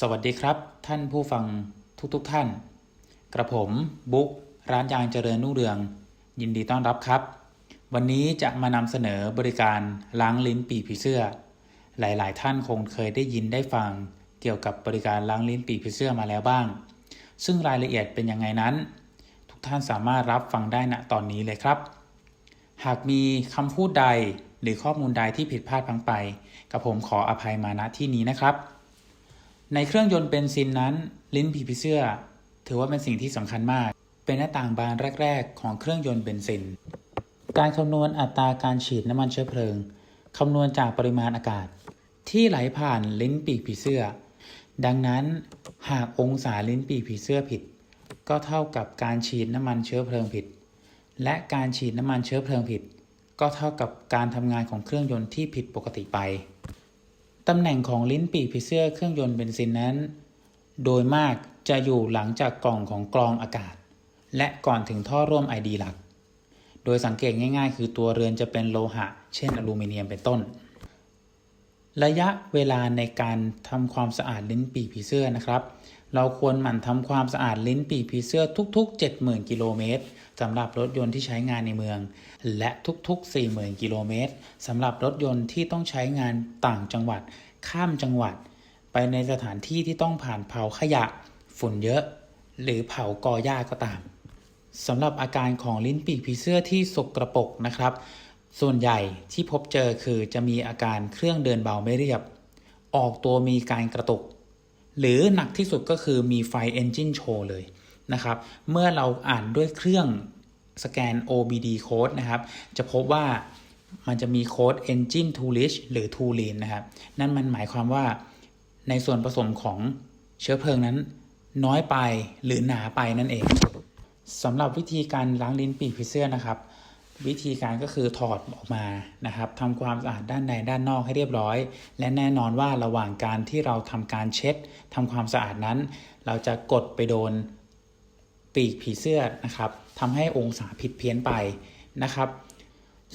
สวัสดีครับ ท่านผู้ฟังทุกๆทท่าน กระผมบุ๊กร้านยางเจริญนุ่งเรือง ยินดีต้อนรับครับ วันนี้จะมานำเสนอบริการล้างลิ้นปีผีเสื้อ หลายๆ ท่านคงเคยได้ยินได้ฟัง เกี่ยวกับบริการล้างลิ้นปีผีเสื้อมาแล้วบ้าง ซึ่งรายละเอียดเป็นยังไงนั้น ทุกท่านสามารถรับฟังได้ณตอนนี้เลยครับ หากมีคำพูดใดหรือข้อมูลใดที่ผิดพลาดพังไป กับผมขออภัยมาณที่นี้นะครับ ในเครื่องยนต์เบนซินนั้น ลิ้นผีผีเสื้อ ถือว่าเป็นสิ่งที่สำคัญมาก เป็นหน้าต่างบานแรก ๆ ของเครื่องยนต์เบนซิน การคำนวณอัตราการฉีดน้ำมันเชื้อเพลิงคำนวณจากปริมาณอากาศ ที่ไหลผ่านลิ้นปีกผีเสื้อ ดังนั้นหากองศาลิ้นปีกผีเสื้อผิด ก็เท่ากับการฉีดน้ำมันเชื้อเพลิงผิด และการฉีดน้ำมันเชื้อเพลิงผิด ก็เท่ากับการทำงานของเครื่องยนต์ที่ผิดปกติไป ตำแหน่งของลิ้นปีกผีเสื้อเครื่องยนต์เบนซินนั้น โดยมากจะอยู่หลังจากกล่องของกรองอากาศ และก่อนถึงท่อร่วมไอดีหลัก โดยสังเกตง่ายๆ คือตัวเรือนจะเป็นโลหะ เช่นอลูมิเนียมเป็นต้น ระยะเวลาในการทำความสะอาดลิ้นปีกผีเสื้อนะครับ เราควรหมั่นทำความสะอาดลิ้นปีกผีเสื้อทุก ๆ 70,000 กิโลเมตรสำหรับรถยนต์ที่ใช้งานในเมือง และทุก ๆ 40,000 กิโลเมตรสำหรับรถยนต์ที่ต้องใช้งานต่างจังหวัด ข้ามจังหวัด ไปในสถานที่ที่ต้องผ่านเผาขยะ ฝุ่นเยอะ หรือเผากอหญ้าก็ตามสำหรับอาการของลิ้นปีกผีเสื้อที่สกระปกนะครับ ส่วนใหญ่ที่พบเจอคือจะมีอาการเครื่องเดินเบาไม่เรียบ ออกตัวมีการกระตุก หรือหนักที่สุดก็คือมีไฟเอนจินโชว์เลยนะครับ เมื่อเราอ่านด้วยเครื่องสแกน OBD code นะครับ จะพบว่ามันจะมีโค้ด engine to rich หรือ to lean นะครับ นั่นมันหมายความว่าในส่วนผสมของเชื้อเพลิงนั้น น้อยไปหรือหนาไปนั่นเองสำหรับวิธีการล้างลิ้นปีกผีเสื้อนะครับ วิธีการก็คือถอดออกมานะครับทำความสะอาดด้านในด้านนอกให้เรียบร้อย และแน่นอนว่าระหว่างการที่เราทำการเช็ดทำความสะอาดนั้น เราจะกดไปโดนปีกผีเสื้อนะครับทำให้องศาผิดเพี้ยนไปนะครับ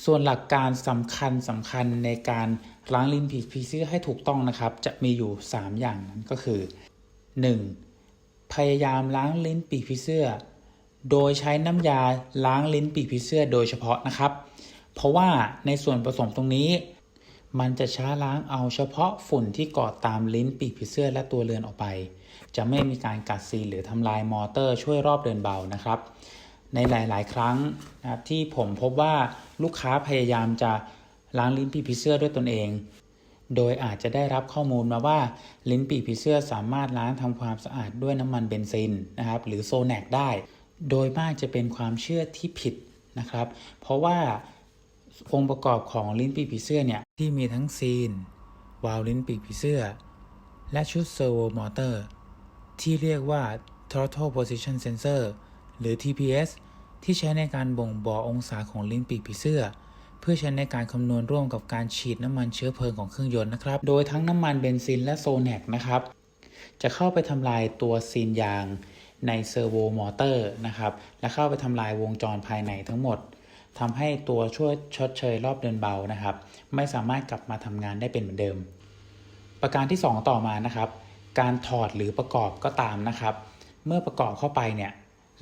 ส่วนหลักการสำคัญสำคัญในการล้างลิ้นผีผีเสื้อให้ถูกต้องนะครับ จะมีอยู่ 3 อย่างนั้นก็คือ 1. พยายามล้างลิ้นปีกผีเสื้อ โดยใช้น้ำยาล้างลิ้นปีกผีเสื้อโดยเฉพาะนะครับ เพราะว่าในส่วนผสมตรงนี้ มันจะช้าล้างเอาเฉพาะฝุ่นที่เกาะตามลิ้นปีกผีเสื้อและตัวเรือนออกไป จะไม่มีการกัดซีหรือทำลายมอเตอร์ช่วยรอบเดินเบานะครับ ในหลาย ๆ ครั้งนะครับที่ผมพบว่าลูกค้าพยายามจะล้างลิ้นปีกผีเสื้อด้วยตนเอง โดยอาจจะได้รับข้อมูลมาว่า ลิ้นปีกผีเสื้อสามารถล้างทำความสะอาดด้วยน้ำมันเบนซินนะครับหรือโซแนกได้ โดยมากจะเป็นความเชื่อที่ผิดนะครับ เพราะว่าองค์ประกอบของลิ้นปีกผีเสื้อเนี่ยที่มีทั้งซีน วาล์วลิ้นปีกผีเสื้อ และชุดเซอร์โวมอเตอร์ที่เรียกว่า throttle position sensor หรือ TPS ที่ใช้ในการบ่งบอกองศาของลิ้นปีกผีเสื้อ เพื่อใช้ในการคำนวณร่วมกับการฉีดน้ำมันเชื้อเพลิงของเครื่องยนต์นะครับ โดยทั้งน้ำมันเบนซินและโซแนกนะครับ จะเข้าไปทำลายตัวซีนยาง ในเซอร์โวมอเตอร์นะครับ และเข้าไปทำลายวงจรภายในทั้งหมดทำให้ตัวช่วยชดเชยรอบเดินเบานะครับ ไม่สามารถกลับมาทำงานได้เป็นเหมือนเดิม ประการที่ 2 ต่อมานะครับ การถอดหรือประกอบก็ตามนะครับ เมื่อประกอบเข้าไปเนี่ย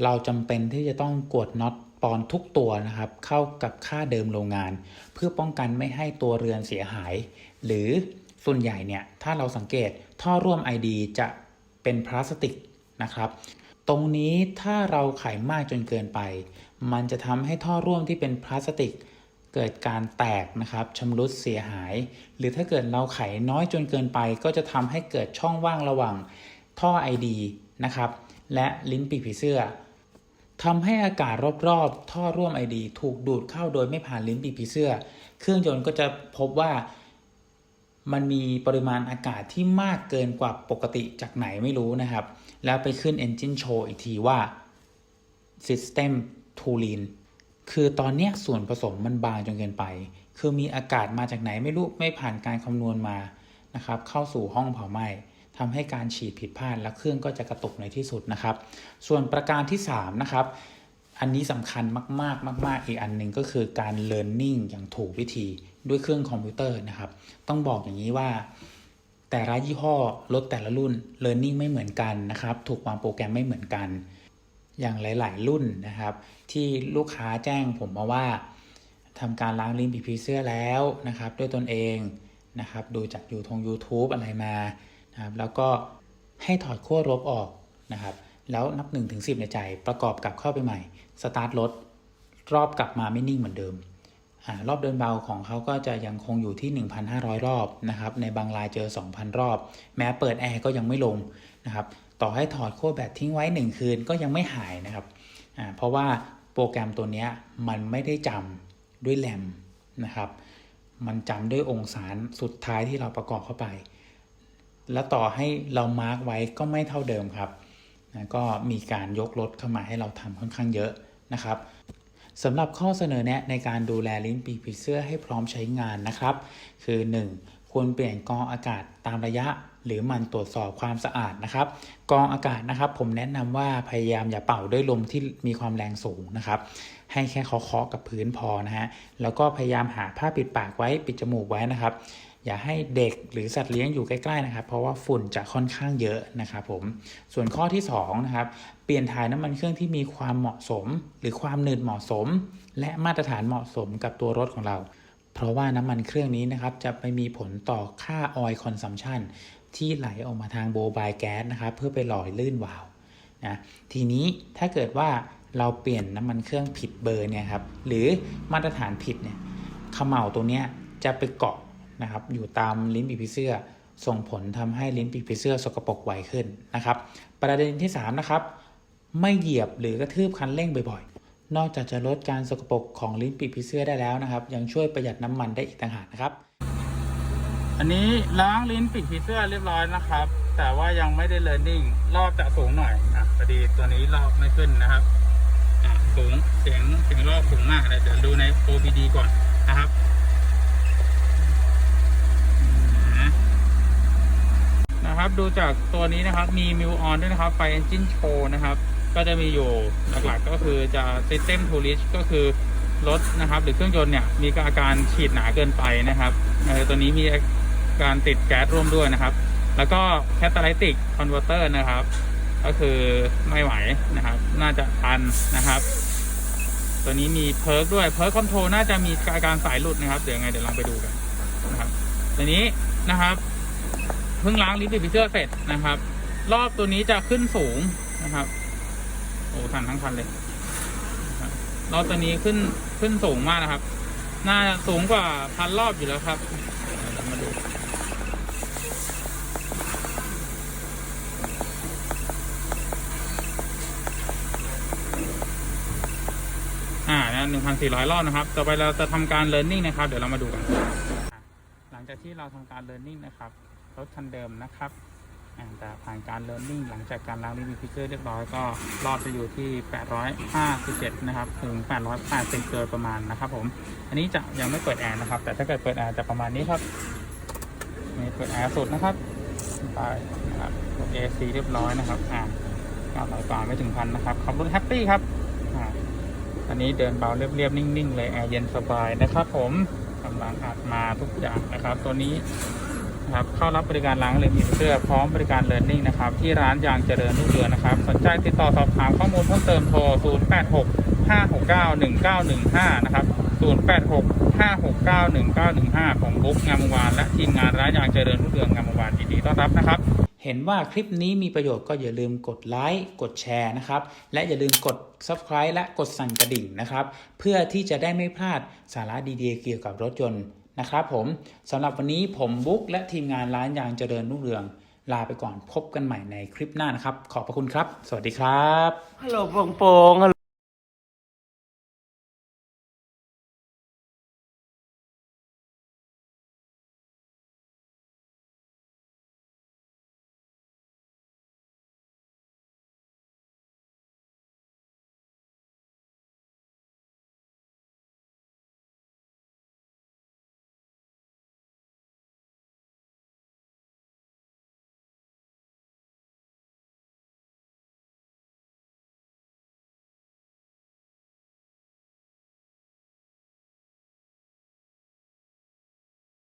เราจำเป็นที่จะต้องกดน็อตปอนทุกตัวนะครับ เข้ากับค่าเดิมโรงงาน เพื่อป้องกันไม่ให้ตัวเรือนเสียหาย หรือส่วนใหญ่เนี่ยถ้าเราสังเกตท่อร่วม ID จะเป็นพลาสติกนะครับ ตรงนี้ถ้าเราไขมากจนเกินไป มันจะทำให้ท่อร่วมที่เป็นพลาสติก เกิดการแตกนะครับชำรุดเสียหาย หรือถ้าเกิดเราไขน้อยจนเกินไป ก็จะทำให้เกิดช่องว่างระหว่างท่อ ID นะครับและลิ้นปีกผีเสื้อทำให้อากาศรอบๆ ท่อร่วม ID ถูกดูดเข้าโดยไม่ผ่านลิ้นปีกผีเสื้อ เครื่องยนต์ก็จะพบว่ามันมีปริมาณอากาศที่มากเกินกว่าปกติจากไหนไม่รู้นะครับ แล้วไปขึ้น Engine Show อีกทีว่า System t o l i n คือตอนเนี้ยส่วนผสมมันบางจนเกินไป คือมีอากาศมาจากไหนไม่รู้ ไม่ผ่านการคำนวณมานะครับเข้าสู่ห้องเผาไหม้ทำให้การฉีดผิดพลาดและเครื่องก็จะกระตุกในที่สุดนะครับ ส่วนประการที่ 3 นะครับ อันนี้สำคัญมากๆมาก ๆ อีกอันหนึ่งก็คือการ learning อย่างถูกวิธีด้วยเครื่องคอมพิวเตอร์นะครับ ต้องบอกอย่างนี้ว่า แต่ละยี่ห้อรถแต่ละรุ่น Learning ไม่เหมือนกันนะครับ ถูกวางโปรแกรมไม่เหมือนกัน อย่างหลาย ๆ รุ่นนะครับ ที่ลูกค้าแจ้งผมมาว่าทำการล้างลิ้นปีผีเสื้อแล้วนะครับ ด้วยตนเองนะครับ ดูจากยูทง YouTube อะไรมานะครับ แล้วก็ให้ถอดขั้วรบออกนะครับ แล้วนับ1นถึงสิในใจประกอบกับเข้าไปใหม่ สตาร์ทรถรอบกลับมาไม่นิ่งเหมือนเดิม รอบเดินเบาของเขาก็จะยังคงอยู่ที่ 1,500 รอบนะครับ ในบางรายเจอ 2,000 รอบ แม้เปิดแอร์ก็ยังไม่ลงนะครับ ต่อให้ถอดขั้วแบตทิ้งไว้ 1 คืนก็ยังไม่หายนะครับอ่าเพราะว่าโปรแกรมตัวนี้มันไม่ได้จำด้วยแรมนะครับ มันจำด้วยองศาสุดท้ายที่เราประกอบเข้าไป แล้วต่อให้เรามาร์กไว้ก็ไม่เท่าเดิมครับ ก็มีการยกรถเข้ามาให้เราทำค่อนข้างเยอะนะครับ สำหรับข้อเสนอแนะในการดูแลลิ้นปีกผีเสื้อให้พร้อมใช้งานนะครับ คือ 1. ควรเปลี่ยนกองอากาศตามระยะ หรือมันตรวจสอบความสะอาดนะครับ กองอากาศนะครับ ผมแนะนำว่าพยายามอย่าเป่าด้วยลมที่มีความแรงสูงนะครับ ให้แค่เคาะๆกับพื้นพอนะฮะแล้วก็พยายามหาผ้าปิดปากไว้ปิดจมูกไว้นะครับ อย่าให้เด็กหรือสัตว์เลี้ยงอยู่ใกล้ๆนะครับ เพราะว่าฝุ่นจะค่อนข้างเยอะนะครับผมส่วนข้อที่2นะครับเปลี่ยนถ่ายน้ำมันเครื่องที่มีความเหมาะสม หรือความหนืดเหมาะสม และมาตรฐานเหมาะสมกับตัวรถของเรา เพราะว่าน้ำมันเครื่องนี้นะครับจะไปมีผลต่อค่าออยล์คอนซัมชันที่ไหลออกมาทางโบบายแก๊สนะครับเพื่อไปหล่อลื่นวาล์วนะทีนี้ถ้าเกิดว่าเราเปลี่ยนน้ำมันเครื่องผิดเบอร์เนี่ยครับหรือมาตรฐานผิดเนี่ยเขม่าตัวเนี้ยจะไปเกาะ นะครับอยู่ตามลิ้นปีกผีเสื้อ ส่งผลทำให้ลิ้นปีกผีเสื้อสกปรกไวขึ้นนะครับ ประเด็นที่3นะครับไม่เหยียบหรือกระทืบคันเร่งบ่อยๆ นอกจากจะลดการสกปรกของลิ้นปีกผีเสื้อได้แล้วนะครับ ยังช่วยประหยัดน้ำมันได้อีกต่างหากนะครับ อันนี้ล้างลิ้นปิดผีเสื้อเรียบร้อยนะครับ แต่ว่ายังไม่ได้เลิร์นนิ่งรอบจะสูงหน่อยอะพอดีตัวนี้รอบไม่ขึ้นนะครับอะสูงเสียงเสียงรอบสูงมากเลยเดี๋ยวดูใน OBD ก่อนนะครับอะนะครับ ดูจากตัวนี้นะครับมีมิวออนด้วยนะครับไฟ Engine Show นะครับ ก็จะมีอยู่หลักๆก็คือจะ System to Reach ก็คือรถนะครับ หรือเครื่องยนต์เนี่ยมีอาการฉีดหนาเกินไปนะครับตัวนี้มีการติดแก๊สร่วมด้วยนะครับ แล้วก็ Catalytic Converter นะครับ ก็คือไม่ไหวนะครับ น่าจะตันนะครับ ตัวนี้มีเพิร์กด้วยเพิร์กคอนโทรน่าจะมีอาการสายหลุดนะครับ เดี๋ยวไงเดี๋ยวลองไปดูกันนะครับตัวนี้นะครับ พิ่งล้างลิปปิเซอร์เสร็จนะครับ รอบตัวนี้จะขึ้นสูงนะครับโอ้ทันทั้งคันเลยรอบตัวนี้ขึ้นขึ้นสูงมากนะครับ น่าสูงกว่าพันรอบอยู่แล้วครับเดี๋ยวมาดูอ่าหนึ่งพันสี่ร้อยรอบนะครับ ต่อไปเราจะทำการ learning นะครับ เดี๋ยวเรามาดูกัน หลังจากที่เราทำการ learning นะครับ รถคันเดิมนะครับแต่ผ่านการ learning หลังจากการล้างรีวิวพิกเกอร์เรียบร้อยก็รอดไปอยู่ที่ 857 นะครับ ถึง 880 โดยประมาณนะครับผม อันนี้จะยังไม่เปิดแอร์นะครับ แต่ถ้าเกิดเปิดแอร์จะประมาณนี้ครับนี่เปิดแอร์สุดนะครับไปนะครับกด AC เรียบร้อยนะครับอ่าก็ไหลกว่าไม่ถึงพันนะครับขับรถแฮปปี้ครับอ่าอันนี้เดินเบาเรียบๆนิ่งๆเลยแอร์เย็นสบายนะครับ ผมกำลังอัดมาทุกอย่างนะครับ ตัวนี้ นะครับเข้ารับบริการล้างเลยมีเสื้อพร้อมบริการเลิร์นนิ่งนะครับที่ร้านยางเจริญรุ่งเรืองนะครับสนใจติดต่อสอบถามข้อมูลเพิ่มเติมโทร 086 569 1915 นะครับ 086 569 1915 ของบุ๊กงามวานและทีมงานร้านยางเจริญรุ่งเรืองงามวงวานยินดีต้อนรับนะครับเห็นว่าคลิปนี้มีประโยชน์ก็อย่าลืมกดไลค์กดแชร์นะครับ และอย่าลืมกด Subscribe และกดสั่นกระดิ่งนะครับ เพื่อที่จะได้ไม่พลาดสาระดีๆเกี่ยวกับรถยนต์ นะครับผมสำหรับวันนี้ผมบุ๊กและทีมงานร้านยางเจริญรุ่งเรือง ลาไปก่อนพบกันใหม่ในคลิปหน้านะครับ ขอบพระคุณครับ สวัสดีครับฮัลโหลโปงโปง